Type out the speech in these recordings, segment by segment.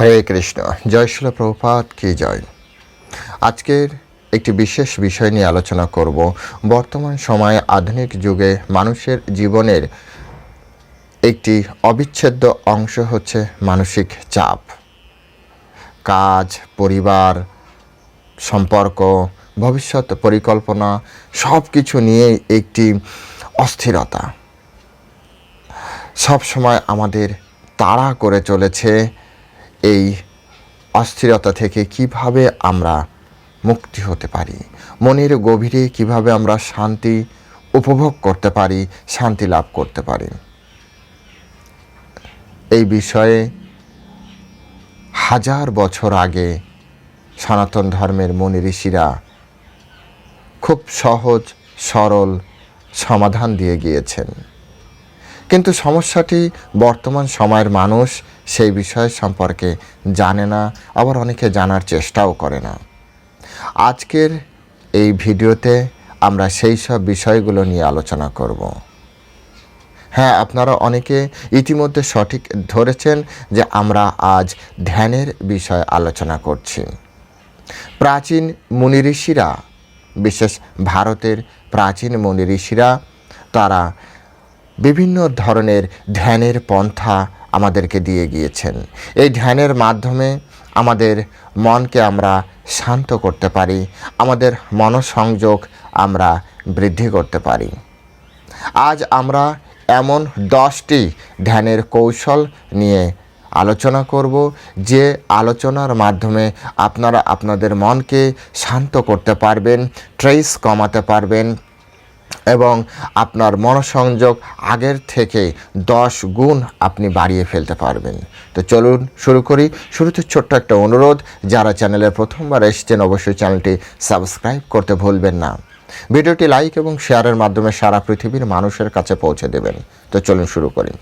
হরে কৃষ্ণ, জয় শিল প্রভুপাত কি জয়। আজকের একটি বিশেষ বিষয় নিয়ে আলোচনা করব, বর্তমান সময়ে আধুনিক যুগে মানুষের জীবনের একটি অবিচ্ছেদ্য অংশ হচ্ছে মানসিক চাপ। কাজ, পরিবার, সম্পর্ক, ভবিষ্যৎ পরিকল্পনা সব কিছু নিয়ে একটি অস্থিরতা। সব সময় আমাদের তাড়া করে চলেছে এই অস্থিরতা থেকে কীভাবে আমরা মুক্তি হতে পারি? মনের গভীরে কীভাবে আমরা শান্তি উপভোগ করতে পারি, শান্তি লাভ করতে পারি? এই বিষয়ে হাজার বছর আগে সনাতন ধর্মের মনি ঋষিরা খুব সহজ, সরল সমাধান দিয়ে গিয়েছেন। কিন্তু সমস্যাটি বর্তমান সময়ের মানুষ সেই বিষয় সম্পর্কে জানে না, আবার অনেকে জানার চেষ্টাও করে না। আজকের এই ভিডিওতে আমরা সেই সব বিষয়গুলো নিয়ে আলোচনা করব। হ্যাঁ আপনারা অনেকে ইতিমধ্যে সঠিক ধরেছেন যে আমরা আজ ধ্যানের বিষয়ে আলোচনা করছি। প্রাচীন মুনি ঋষিরা, বিশেষ ভারতের প্রাচীন মুনি ঋষিরা, তারা বিভিন্ন ধরনের ধ্যানের পন্থা আমাদেরকে দিয়ে গিয়েছেন। এই ধ্যানের মাধ্যমে আমাদের মনকে আমরা শান্ত করতে পারি, আমাদের মনসংযোগ আমরা বৃদ্ধি করতে পারি। আজ আমরা এমন দশটি ধ্যানের কৌশল নিয়ে আলোচনা করব, যে আলোচনার মাধ্যমে আপনারা আপনাদের মনকে শান্ত করতে পারবেন ট্রেস কমাতে পারবেন এবং আপনার মনসংযোগ আগের থেকে দশ গুণ আপনি বাড়িয়ে ফেলতে পারবেন। তো চলুন শুরু করি। শুরুতে ছোট্ট একটা অনুরোধ, যারা চ্যানেলে প্রথমবার এসছেন, অবশ্যই চ্যানেলটি সাবস্ক্রাইব করতে ভুলবেন না। ভিডিওটি লাইক এবং শেয়ারের মাধ্যমে সারা পৃথিবীর মানুষের কাছে পৌঁছে দেবেন। তো চলুন শুরু করি।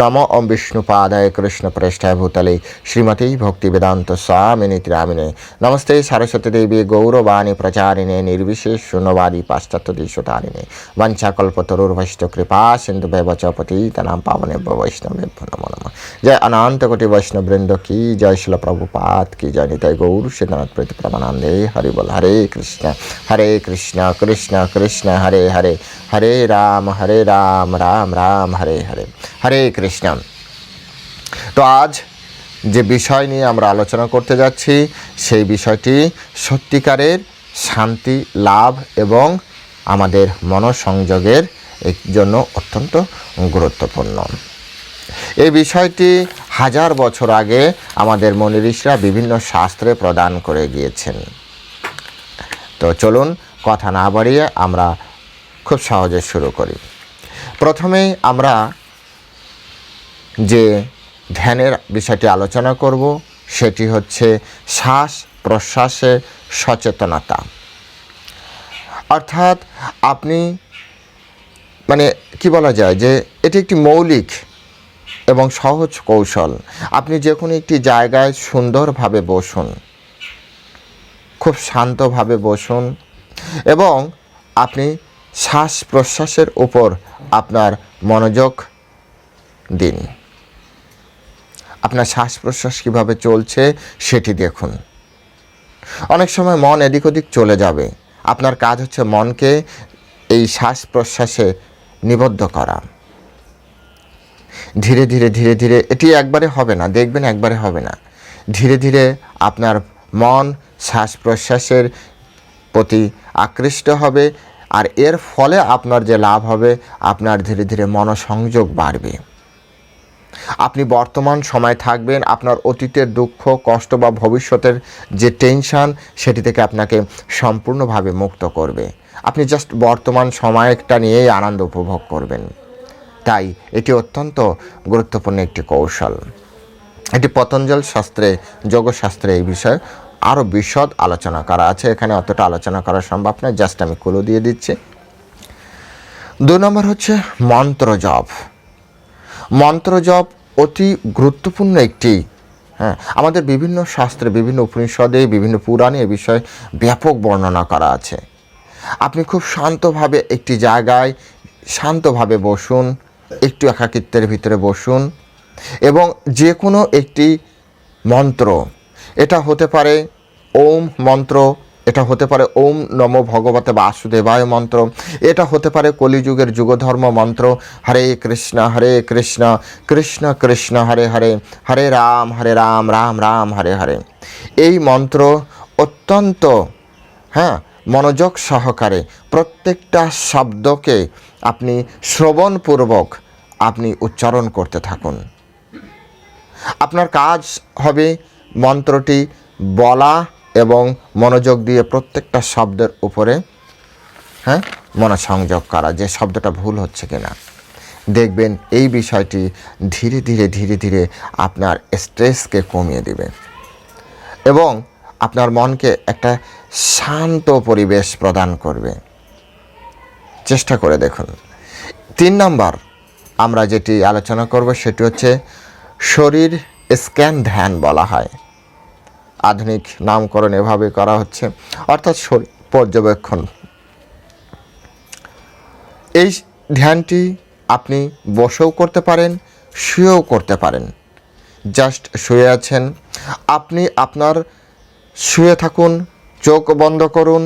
নম ওম বিষ্ণু পাদায় কৃষ্ণ প্রেষ্ঠায় ভূতলে শ্রীমতী ভক্তি বেদান্ত স্বামিনী ত্রামিনে। নমস্তে সরস্বতী দেবী গৌরবাণী প্রচারিণে নির্বিশেষ শূন্যবাদী পাশ্চাত্য দিশতারিণে। বঞ্চাকল্পতরুর্ভষ্ট কৃপা সিন্ধু বচপতি তনাম পাবনে বৈষ্ণবে নমো নম। জয় অনন্ত কোটি বৈষ্ণব বৃন্দ কি জয় শিল প্রভুপাত, কি জয় নিতাই গৌর সিদ্ধনাথ প্রীতি প্রমানন্দে। হরি বল, হরে কৃষ্ণ হরে কৃষ্ণ কৃষ্ণ কৃষ্ণ হরে হরে। হরে রাম হরে রাম রাম রাম, হরে হরে। হরে কৃষ্ণ। তো আজ যে বিষয় নিয়ে আমরা আলোচনা করতে যাচ্ছি, সেই বিষয়টি সত্যিকারের শান্তি, লাভ এবং আমাদের মনসংযোগের জন্য অত্যন্ত গুরুত্বপূর্ণ। এই বিষয়টি হাজার বছর আগে আমাদের মনিঋষিরা বিভিন্ন শাস্ত্রে প্রদান করে গিয়েছেন। তো চলুন কথা না বাড়িয়ে আমরা খুব সহজে শুরু করি। প্রথমেই আমরা যে ধ্যানের বিষয়টি আলোচনা করব, সেটি হচ্ছে শ্বাস প্রশ্বাসে সচেতনতা। অর্থাৎ আপনি মানে কি বলা যায় যে এটি একটি মৌলিক এবং সহজ কৌশল। আপনি যে কোনো একটি জায়গায় সুন্দরভাবে বসুন, খুব শান্তভাবে বসুন এবং আপনি শ্বাস প্রশ্বাসের উপর আপনার মনোযোগ দিন। আপনার শ্বাস প্রশ্বাস কীভাবে চলছে সেটি দেখুন। অনেক সময় মন এদিক ওদিক চলে যাবে। আপনার কাজ হচ্ছে মনকে এই শ্বাস প্রশ্বাসে নিবদ্ধ করা। ধীরে ধীরে ধীরে ধীরে এটি একবারে হবে না, দেখবেন একবারে হবে না। ধীরে ধীরে আপনার মন শ্বাস প্রশ্বাসের প্রতি আকৃষ্ট হবে আর এর ফলে আপনার যে লাভ হবে, আপনার ধীরে ধীরে মনসংযোগ বাড়বে। আপনি বর্তমান সময় থাকবেন, আপনার অতীতের দুঃখ, কষ্ট বা ভবিষ্যতের যে টেনশান, সেটি থেকে আপনাকে সম্পূর্ণভাবে মুক্ত করবে। আপনি জাস্ট বর্তমান সময়টা নিয়েই আনন্দ উপভোগ করবেন। তাই এটি অত্যন্ত গুরুত্বপূর্ণ একটি কৌশল। এটি পতঞ্জল শাস্ত্রে, যোগশাস্ত্রে এই বিষয়ে আরও বিশদ আলোচনা করা আছে। এখানে অতটা আলোচনা করা সম্ভব নয়, জাস্ট আমি কুলো দিয়ে দিচ্ছি। দু নম্বর হচ্ছে মন্ত্র জপ। মন্ত্র জপ অতি গুরুত্বপূর্ণ একটি হ্যাঁ আমাদের বিভিন্ন শাস্ত্রে, বিভিন্ন উপনিষদে, বিভিন্ন পুরাণে এ বিষয়ে ব্যাপক বর্ণনা করা আছে। আপনি খুব শান্তভাবে একটি জায়গায় শান্তভাবে বসুন, একটু একাকিত্বের ভিতরে বসুন এবং যে কোনো একটি মন্ত্র, এটা হতে পারে ওম মন্ত্র, এটা হতে পারে ওম নম ভগবতে বাসুদেবায় মন্ত্র, এটা হতে পারে কলিযুগের যুগধর্ম মন্ত্র, হরে কৃষ্ণ হরে কৃষ্ণ কৃষ্ণ কৃষ্ণ, হরে হরে হরে রাম হরে রাম রাম রাম, হরে হরে। এই মন্ত্র অত্যন্ত হ্যাঁ মনোযোগ সহকারে প্রত্যেকটা শব্দকে আপনি শ্রবণপূর্বক আপনি উচ্চারণ করতে থাকুন। আপনার কাজ হবে মন্ত্রটি বলা এবং মনোযোগ দিয়ে প্রত্যেকটা শব্দের উপরে হ্যাঁ মনোসংযোগ করা যে শব্দটা ভুল হচ্ছে কিনা। দেখবেন এই বিষয়টি ধীরে ধীরে ধীরে ধীরে আপনার স্ট্রেসকে কমিয়ে দিবে এবং আপনার মনকে একটা শান্ত পরিবেশ প্রদান করবে। চেষ্টা করে দেখুন। তিন নম্বর আমরা যেটি আলোচনা করব সেটি হচ্ছে শরীর স্ক্যান ধ্যান বলা হয়। আধুনিক নামকরণ এভাবে করা হচ্ছে। অর্থাৎ পর্যবেক্ষণ। এই ধ্যানটি আপনি বসেও করতে পারেন, শুয়েও করতে পারেন। জাস্ট শুয়ে আছেন। আপনি আপনার শুয়ে থাকুন, চোখ বন্ধ করুন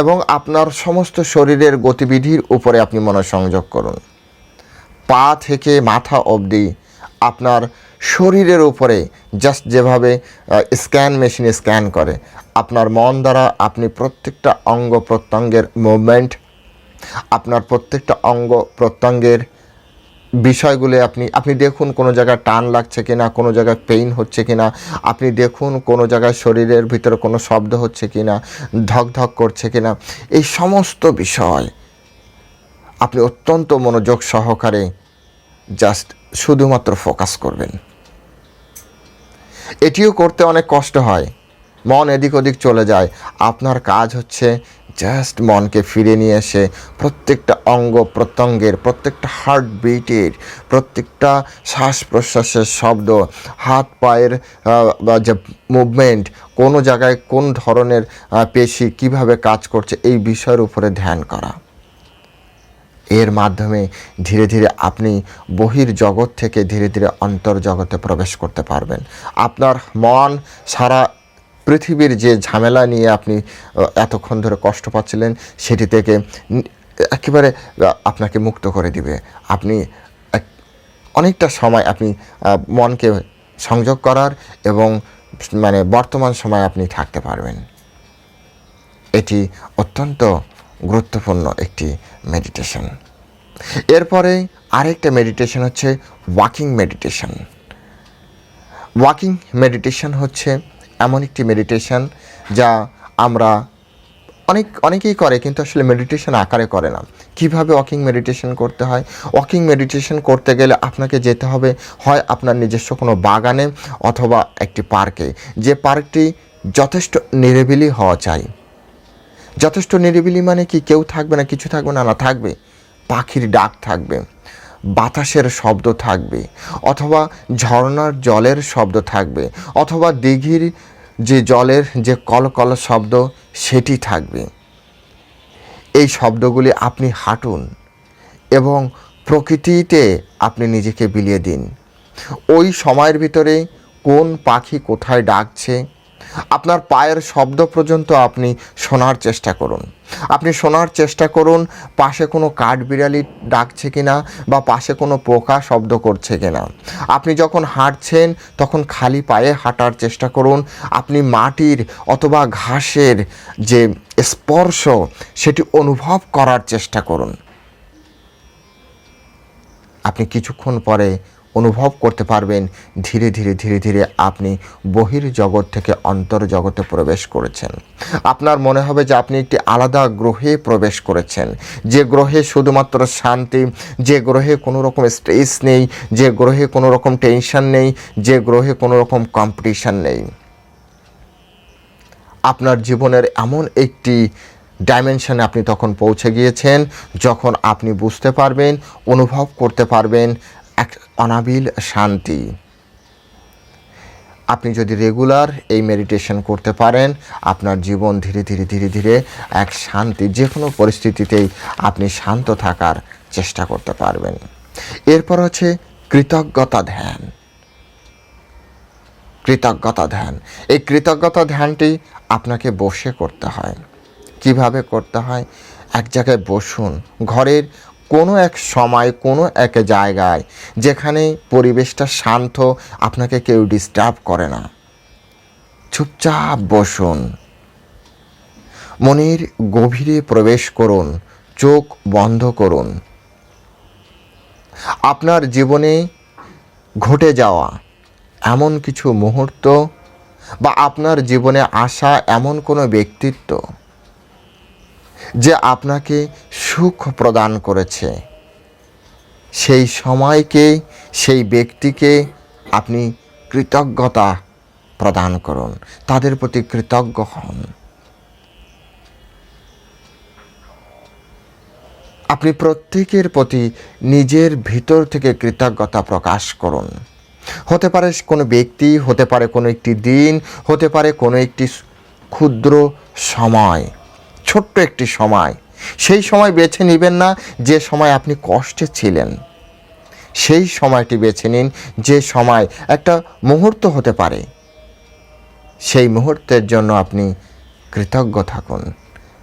এবং আপনার সমস্ত শরীরের গতিবিধির উপরে আপনি মনোসংযোগ করুন। পা থেকে মাথা অবধি আপনার শরীরের উপরে জাস্ট যেভাবে স্ক্যান মেশিনে স্ক্যান করে, আপনার মন দ্বারা আপনি প্রত্যেকটা অঙ্গ প্রত্যঙ্গের মুভমেন্ট আপনার প্রত্যেকটা অঙ্গ প্রত্যঙ্গের বিষয়গুলো আপনি আপনি দেখুন কোনো জায়গায় টান লাগছে কিনা, কোনো জায়গায় পেইন হচ্ছে কিনা, আপনি দেখুন কোনো জায়গায় শরীরের ভিতরে কোনো শব্দ হচ্ছে কিনা, ধক ধক করছে কিনা, এই সমস্ত বিষয় আপনি অত্যন্ত মনোযোগ সহকারে জাস্ট শুধুমাত্র ফোকাস করবেন। এটিও করতে অনেক কষ্ট হয়। মন এদিক ওদিক চলে যায়। আপনার কাজ হচ্ছে জাস্ট মনকে ফিরে নিয়ে এসে প্রত্যেকটা অঙ্গ প্রত্যঙ্গের, প্রত্যেকটা হার্ট বিটের প্রত্যেকটা শ্বাস প্রশ্বাসের শব্দ, হাত, পায়ের যে মুভমেন্ট কোনো জায়গায় কোন ধরনের পেশি কীভাবে কাজ করছে, এই বিষয়ের উপরে ধ্যান করা। এর মাধ্যমে ধীরে ধীরে আপনি বহির জগৎ থেকে ধীরে ধীরে অন্তর জগতে প্রবেশ করতে পারবেন। আপনার মন সারা পৃথিবীর যে ঝামেলা নিয়ে আপনি এতক্ষণ ধরে কষ্ট পাচ্ছিলেন, সেটি থেকে একেবারে আপনাকে মুক্ত করে দিবে। আপনি অনেকটা সময় আপনি মনকে সংযোগ করার এবং মানে বর্তমান সময় আপনি থাকতে পারবেন। এটি অত্যন্ত গুরুত্বপূর্ণ একটি মেডিটেশন এরপরে আরেকটা মেডিটেশন হচ্ছে ওয়াকিং মেডিটেশন ওয়াকিং মেডিটেশন হচ্ছে এমন একটি মেডিটেশন যা আমরা অনেক, অনেকেই করে কিন্তু আসলে মেডিটেশন আকারে করে না। কীভাবে ওয়াকিং মেডিটেশন করতে হয়? ওয়াকিং মেডিটেশন করতে গেলে আপনাকে যেতে হবে হয় আপনার নিজস্ব কোনো বাগানে অথবা একটি পার্কে। যে পার্কটি যথেষ্ট নিরিবিলি হওয়া চাই। যথেষ্ট নিরিবিলি মানে কি? কেউ থাকবে না, কিছু থাকবে না না, থাকবে। পাখির ডাক থাকবে, বাতাসের শব্দ থাকবে, অথবা ঝর্ণার জলের শব্দ থাকবে, অথবা দিঘির যে জলের যে কলকল শব্দ, সেটি থাকবে। এই শব্দগুলি আপনি হাঁটুন এবং প্রকৃতিতে আপনি নিজেকে বিলিয়ে দিন। ওই সময়ের ভিতরে কোন পাখি কোথায় ডাকছে আপনার পায়ের শব্দ পর্যন্ত আপনি শোনার চেষ্টা করুন। আপনি শোনার চেষ্টা করুন, পাশে কোনো কাঠবিড়ালি ডাকছে কিনা বা পাশে কোনো পোকা শব্দ করছে কিনা। আপনি যখন হাঁটছেন, তখন খালি পায়ে হাঁটার চেষ্টা করুন। আপনি মাটির অথবা ঘাসের যে স্পর্শ, সেটি অনুভব করার চেষ্টা করুন। আপনি কিছুক্ষণ পরে অনুভব করতে পারবেন। ধীরে ধীরে ধীরে ধীরে আপনি বহির জগৎ থেকে অন্তর জগতে প্রবেশ করেছেন। আপনার মনে হবে যে আপনি একটি আলাদা গ্রহে প্রবেশ করেছেন। যে গ্রহে শুধুমাত্র শান্তি, যে গ্রহে কোনো রকম স্ট্রেস নেই, যে গ্রহে কোনো রকম টেনশন নেই, যে গ্রহে কোনো রকম কম্পিটিশন নেই। আপনার জীবনের এমন একটি ডাইমেনশনে আপনি তখন পৌঁছে গিয়েছেন, যখন আপনি বুঝতে পারবেন, অনুভব করতে পারবেন এক অনাবিল শান্তি। আপনি যদি রেগুলার এই মেডিটেশন করতে পারেন, আপনার জীবন ধীরে ধীরে ধীরে ধীরে এক শান্তি যে কোনো পরিস্থিতিতেই আপনি শান্ত থাকার চেষ্টা করতে পারবেন। এরপর হচ্ছে কৃতজ্ঞতা ধ্যান। কৃতজ্ঞতা ধ্যান। এই কৃতজ্ঞতা ধ্যানটি আপনাকে বসে করতে হয়। কীভাবে করতে হয়? এক জায়গায় বসুন। ঘরের কোনো এক সময়, কোনো এক জায়গায় যেখানে পরিবেশটা শান্ত, আপনাকে কেউ ডিস্টার্ব করে না। চুপচাপ বসুন। মনের গভীরে প্রবেশ করুন, চোখ বন্ধ করুন। আপনার জীবনে ঘটে যাওয়া এমন কিছু মুহূর্ত বা আপনার জীবনে আসা এমন কোনো ব্যক্তিত্ব যে আপনাকে সুখ প্রদান করেছে। সেই সময়কে, সেই ব্যক্তিকে আপনি কৃতজ্ঞতা প্রদান করুন। তাদের প্রতি কৃতজ্ঞ হন। আপনি প্রত্যেকের প্রতি নিজের ভিতর থেকে কৃতজ্ঞতা প্রকাশ করুন। হতে পারে কোনো ব্যক্তি, হতে পারে কোনো একটি দিন, হতে পারে কোনো একটি ক্ষুদ্র সময়। ছোট্ট একটি সময়। সেই সময় বেছে নেবেন না, যে সময় আপনি কষ্টে ছিলেন। সেই সময়টি বেছে নিন, যে সময় একটা মুহূর্ত হতে পারে। সেই মুহূর্তের জন্য আপনি কৃতজ্ঞ থাকুন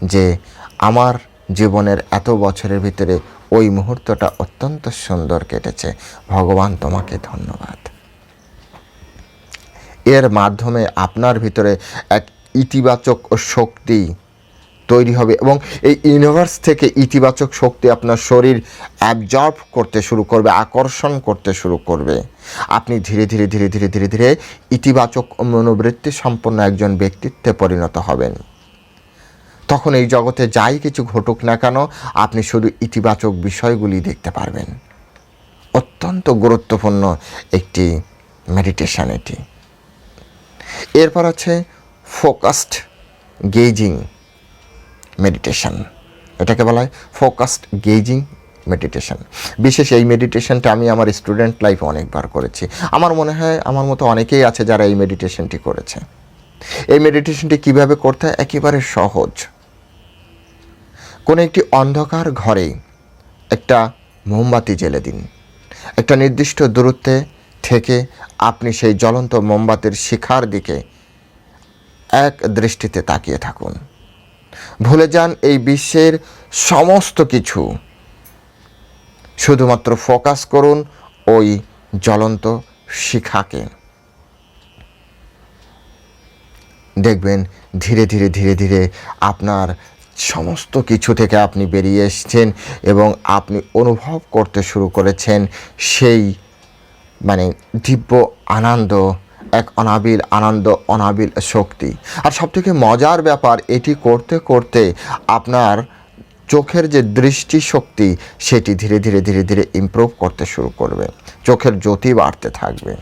যে আমার জীবনের এত বছরের ভিতরে ওই মুহূর্তটা অত্যন্ত সুন্দর কেটেছে। ভগবান তোমাকে ধন্যবাদ। এর মাধ্যমে আপনার ভিতরে এক ইতিবাচক শক্তি তৈরি হবে এবং এই ইউনিভার্স থেকে ইতিবাচক শক্তি আপনার শরীর অ্যাবজর্ব করতে শুরু করবে, আকর্ষণ করতে শুরু করবে। আপনি ধীরে ধীরে ধীরে ধীরে ধীরে ধীরে ইতিবাচক মনোবৃত্তি সম্পন্ন একজন ব্যক্তিত্বে পরিণত হবেন। তখন এই জগতে যাই কিছু ঘটুক না কেন, আপনি শুধু ইতিবাচক বিষয়গুলি দেখতে পারবেন। অত্যন্ত গুরুত্বপূর্ণ একটি মেডিটেশন এটি। এরপর আছে ফোকাসড গেজিং মেডিটেশন এটাকে বলা হয় ফোকাসড গেজিং মেডিটেশন বিশেষ এই মেডিটেশনটা আমি আমার স্টুডেন্ট লাইফে অনেকবার করেছি। আমার মনে হয় আমার মতো অনেকেই আছে যারা এই মেডিটেশনটি করেছে। এই মেডিটেশনটি কীভাবে করতে হয়? একেবারে সহজ। কোনো একটি অন্ধকার ঘরে একটা মোমবাতি জেলে দিন। একটা নির্দিষ্ট দূরত্বে থেকে আপনি সেই জ্বলন্ত মোমবাতির শিখার দিকে এক দৃষ্টিতে তাকিয়ে থাকুন। ভুলে যান এই বিশ্বের সমস্ত কিছু। শুধুমাত্র ফোকাস করুন ওই জ্বলন্ত শিখাকে। দেখবেন ধীরে ধীরে ধীরে ধীরে আপনার সমস্ত কিছু থেকে আপনি বেরিয়ে এসছেন এবং আপনি অনুভব করতে শুরু করেছেন সেই মানে দিব্য আনন্দ এক অনাবিল আনন্দ, অনাবিল শক্তি। আর সবথেকে মজার ব্যাপার, এটি করতে করতে আপনার চোখের যে দৃষ্টিশক্তি, সেটি ধীরে ধীরে ধীরে ধীরে ইমপ্রুভ করতে শুরু করবে। চোখের জ্যোতি বাড়তে থাকবে।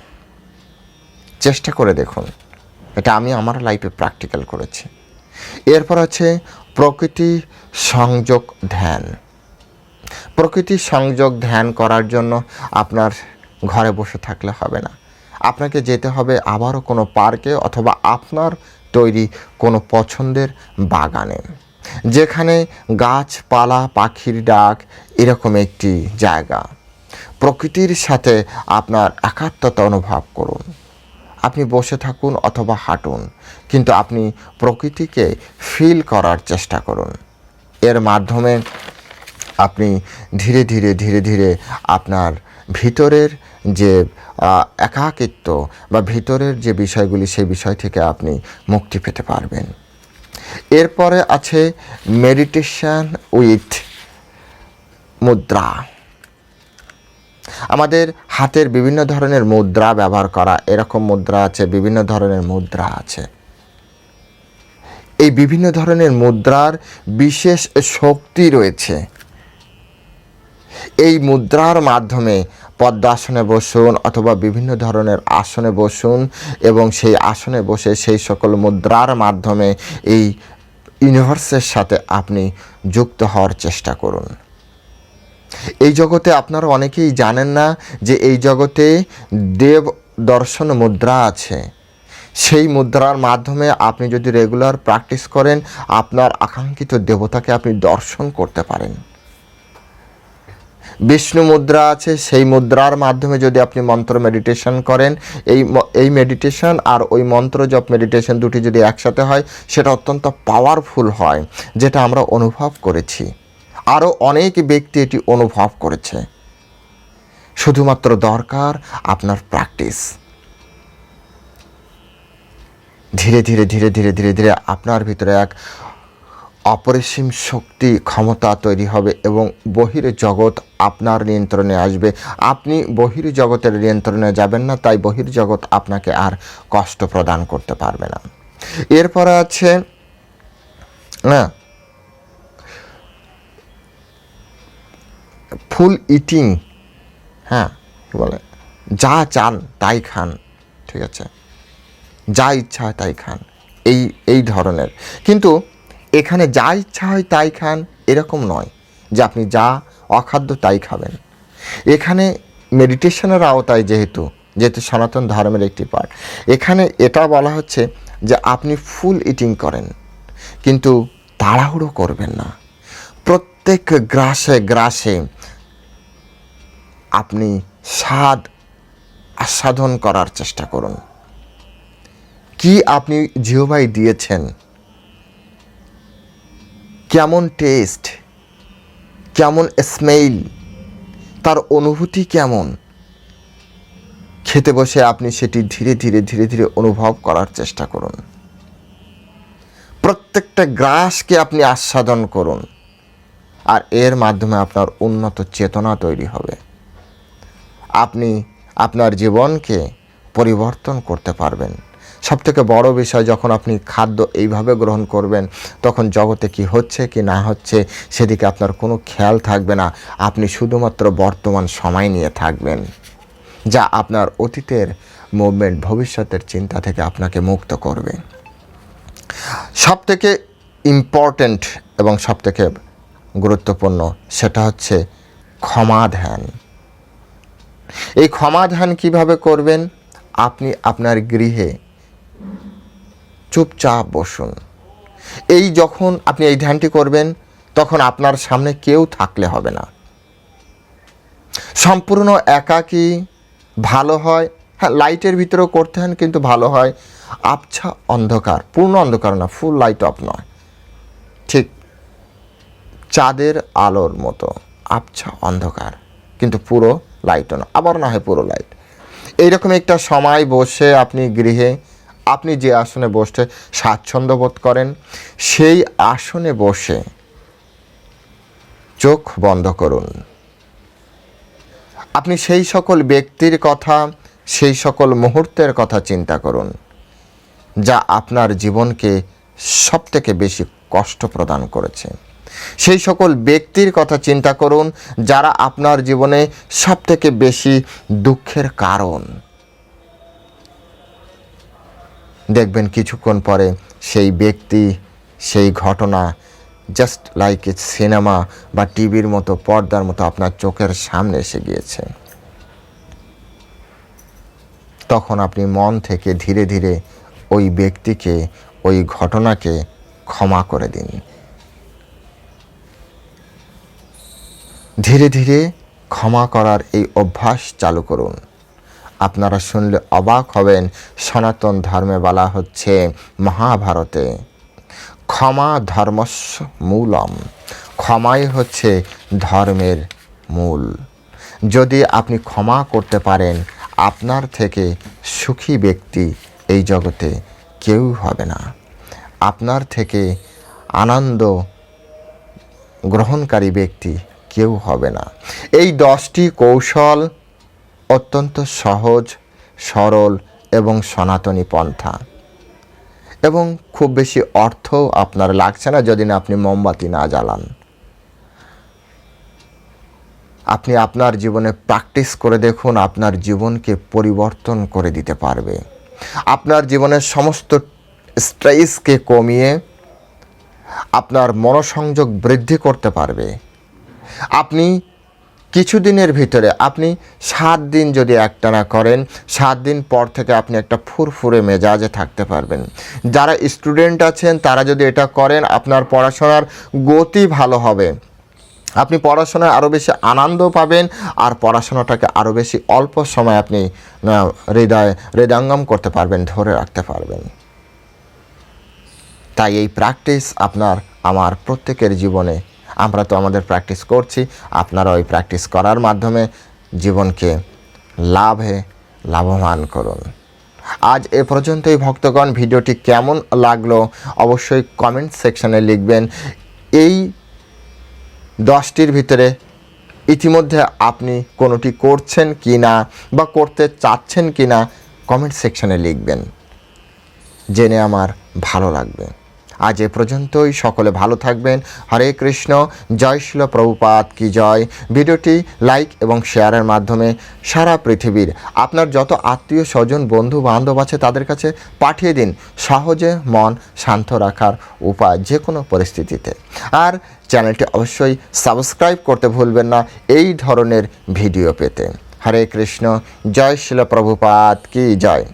চেষ্টা করে দেখুন। এটা আমি আমার লাইফে প্র্যাকটিক্যাল করেছি। এরপর আছে প্রকৃতি সংযোগ ধ্যান। প্রকৃতি সংযোগ ধ্যান করার জন্য আপনার ঘরে বসে থাকলে হবে না। আপনাকে যেতে হবে আবারও কোনো পার্কে অথবা আপনার তৈরি কোনো পছন্দের বাগানে। যেখানে গাছপালা, পাখির ডাক এরকম একটি জায়গা। প্রকৃতির সাথে আপনার একাত্মতা অনুভব করুন। আপনি বসে থাকুন অথবা হাঁটুন, কিন্তু আপনি প্রকৃতিকে ফিল করার চেষ্টা করুন। এর মাধ্যমে আপনি ধীরে ধীরে ধীরে ধীরে আপনার ভিতরের যে একাকিত্ব বা ভিতরের যে বিষয়গুলি, সেই বিষয় থেকে আপনি মুক্তি পেতে পারবেন। এরপরে আছে মেডিটেশন উইথ মুদ্রা। আমাদের হাতের বিভিন্ন ধরনের মুদ্রা ব্যবহার করা, এরকম মুদ্রা আছে, বিভিন্ন ধরনের মুদ্রা আছে। এই বিভিন্ন ধরনের মুদ্রার বিশেষ শক্তি রয়েছে। এই মুদ্রার মাধ্যমে পদ্মাসনে বসুন অথবা বিভিন্ন ধরনের আসনে বসুন এবং সেই আসনে বসে সেই সকল মুদ্রার মাধ্যমে এই ইউনিভার্সের সাথে আপনি যুক্ত হওয়ার চেষ্টা করুন। এই জগতে আপনারা অনেকেই জানেন না যে এই জগতে দেব দর্শন মুদ্রা আছে। সেই মুদ্রার মাধ্যমে আপনি যদি রেগুলার প্র্যাকটিস করেন, আপনার আকাঙ্ক্ষিত দেবতাকে আপনি দর্শন করতে পারেন। বিষ্ণু মুদ্রা আছে, সেই মুদ্রার মাধ্যমে যদি আপনি মন্ত্র মেডিটেশন করেন, এই এই মেডিটেশন আর ওই মন্ত্র জপ মেডিটেশন দুটি যদি একসাথে হয়, সেটা অত্যন্ত পাওয়ারফুল হয়, যেটা আমরা অনুভব করেছি। আরও অনেক ব্যক্তি এটি অনুভব করেছে। শুধুমাত্র দরকার আপনার প্র্যাকটিস ধীরে ধীরে ধীরে ধীরে ধীরে ধীরে আপনার ভিতরে এক অপরিসীম শক্তি, ক্ষমতা তৈরি হবে এবং বহির জগৎ আপনার নিয়ন্ত্রণে আসবে। আপনি বহির জগতের নিয়ন্ত্রণে যাবেন না, তাই বহির জগৎ আপনাকে আর কষ্ট প্রদান করতে পারবে না। এরপরে আছে, না, ফুল ইটিং হ্যাঁ বলে? যা চান তাই খান, ঠিক আছে? যা ইচ্ছা তাই খান, এই এই ধরনের। কিন্তু এখানে যা ইচ্ছা হয় তাই খান, এরকম নয় যে আপনি যা অখাদ্য তাই খাবেন। এখানে মেডিটেশনের আওতায় যেহেতু যেহেতু সনাতন ধর্মের একটি পার্ট এখানে এটা বলা হচ্ছে যে আপনি ফুল ইটিং করেন, কিন্তু তাড়াহুড়ো করবেন না। প্রত্যেক গ্রাসে গ্রাসে আপনি স্বাদ আস্বাদন করার চেষ্টা করুন। কি আপনি জিহবাই দিয়েছেন কেমন টেস্ট কেমন স্মেল তার অনুভূতি কেমন? খেতে বসে আপনি সেটি ধীরে ধীরে ধীরে ধীরে অনুভব করার চেষ্টা করুন। প্রত্যেকটা গ্রাসকে আপনি আস্বাদন করুন, আর এর মাধ্যমে আপনার উন্নত চেতনা তৈরি হবে। আপনি আপনার জীবনকে পরিবর্তন করতে পারবেন। সবথেকে বড় বিষয় যখন আপনি খাদ্য এইভাবে গ্রহণ করবেন, তখন জগতে কি হচ্ছে কি না হচ্ছে সেদিকে আপনার কোনো খেয়াল থাকবে না। আপনি শুধুমাত্র বর্তমান সময় নিয়ে থাকবেন, যা আপনার অতীতের মুভমেন্ট ভবিষ্যতের চিন্তা থেকে আপনাকে মুক্ত করবে। সব থেকে ইম্পর্ট্যান্ট এবং সব থেকে গুরুত্বপূর্ণ সেটা হচ্ছে ক্ষমা ধ্যান। এই ক্ষমা ধ্যান কীভাবে করবেন? আপনি আপনার গৃহে চুপচাপ বসুন। এই যখন আপনি এই ধ্যানটি করবেন, তখন আপনার সামনে কেউ থাকলে হবে না। সম্পূর্ণ একাকী, ভালো হয়। হ্যাঁ লাইটের ভিতরেও করতে হন কিন্তু ভালো হয়। আবছা অন্ধকার, পূর্ণ অন্ধকার না, ফুল লাইট অফ নয়। ঠিক চাঁদের আলোর মতো, আবছা অন্ধকার, কিন্তু পুরো লাইটও না, আবার না হয় পুরো লাইট। এইরকম একটা সময় বসে আপনি গৃহে আপনি যে আসনে বসতে স্বাচ্ছন্দ্য বোধ করেন, সেই আসনে বসে চোখ বন্ধ করুন। আপনি সেই সকল ব্যক্তির কথা, সেই সকল মুহূর্তের কথা চিন্তা করুন, যা আপনার জীবনকে সবথেকে বেশি কষ্ট প্রদান করেছে। সেই সকল ব্যক্তির কথা চিন্তা করুন, যারা আপনার জীবনে সবথেকে বেশি দুঃখের কারণ। দেখবেন কিছুক্ষণ পরে সেই ব্যক্তি, সেই ঘটনা জাস্ট লাইক এ সিনেমা বা টিভির মতো, পর্দার মতো আপনার চোখের সামনে এসে গিয়েছে। তখন আপনি মন থেকে ধীরে ধীরে ওই ব্যক্তিকে, ওই ঘটনাকে ক্ষমা করে দিন। ধীরে ধীরে ক্ষমা করার এই অভ্যাস চালু করুন। আপনারা শুনলে অবাক হবেন, সনাতন ধর্মে বলা হচ্ছে মহাভারতে। ক্ষমা ধর্মস্য মূলম। ক্ষমাই হচ্ছে ধর্মের মূল। যদি আপনি ক্ষমা করতে পারেন, আপনার থেকে সুখী ব্যক্তি এই জগতে কেউ হবে না। আপনার থেকে আনন্দ গ্রহণকারী ব্যক্তি কেউ হবে না। এই দশটি কৌশল অত্যন্ত সহজ, সরল এবং সনাতনী পন্থা। এবং খুব বেশি অর্থও আপনার লাগছে না যদি না আপনি মোমবাতি না জ্বালান। আপনি আপনার জীবনে প্র্যাকটিস করে দেখুন, আপনার জীবনকে পরিবর্তন করে দিতে পারবে। আপনার জীবনের সমস্ত স্ট্রেসকে কমিয়ে আপনার মনোসংযোগ বৃদ্ধি করতে পারবে। আপনি কিছুদিনের ভিতরে আপনি সাত দিন যদি একটানা করেন, সাত দিন পর থেকে আপনি একটা ফুরফুরে মেজাজে থাকতে পারবেন। যারা স্টুডেন্ট আছেন, তারা যদি এটা করেন, আপনার পড়াশোনার গতি ভালো হবে। আপনি পড়াশোনায় আরও বেশি আনন্দ পাবেন আর পড়াশোনাটাকে আরও বেশি অল্প সময় আপনি হৃদয়, হৃদয়ঙ্গম করতে পারবেন, ধরে রাখতে পারবেন। তাই এই প্র্যাকটিস আপনার, আমার প্রত্যেকের জীবনে আমরা তো আমাদের প্র্যাকটিস করছি। আপনারা ওই প্র্যাকটিস করার মাধ্যমে জীবনকে লাভে, লাভবান করুন। আজ এ পর্যন্তই ভক্তগণ, ভিডিওটি কেমন লাগল অবশ্যই কমেন্ট সেকশনে লিখবেন। এই দশটির ভিতরে ইতিমধ্যে আপনি কোনোটি করছেন কি না বা করতে চাচ্ছেন কি না কমেন্ট সেকশনে লিখবেন। জেনে আমার ভালো লাগবে। আজ এ পর্যন্তই। সকলে ভালো থাকবেন। হরে কৃষ্ণ। জয় শিল প্রভুপাত কি জয়। ভিডিওটি লাইক এবং শেয়ারের মাধ্যমে সারা পৃথিবীর আপনার যত আত্মীয় স্বজন বন্ধু বান্ধব আছে তাদের কাছে পাঠিয়ে দিন সহজে মন শান্ত রাখার উপায় যে কোনো পরিস্থিতিতে। আর চ্যানেলটি অবশ্যই সাবস্ক্রাইব করতে ভুলবেন না এই ধরনের ভিডিও পেতে। হরে কৃষ্ণ। জয় শিল প্রভুপাত কি জয়।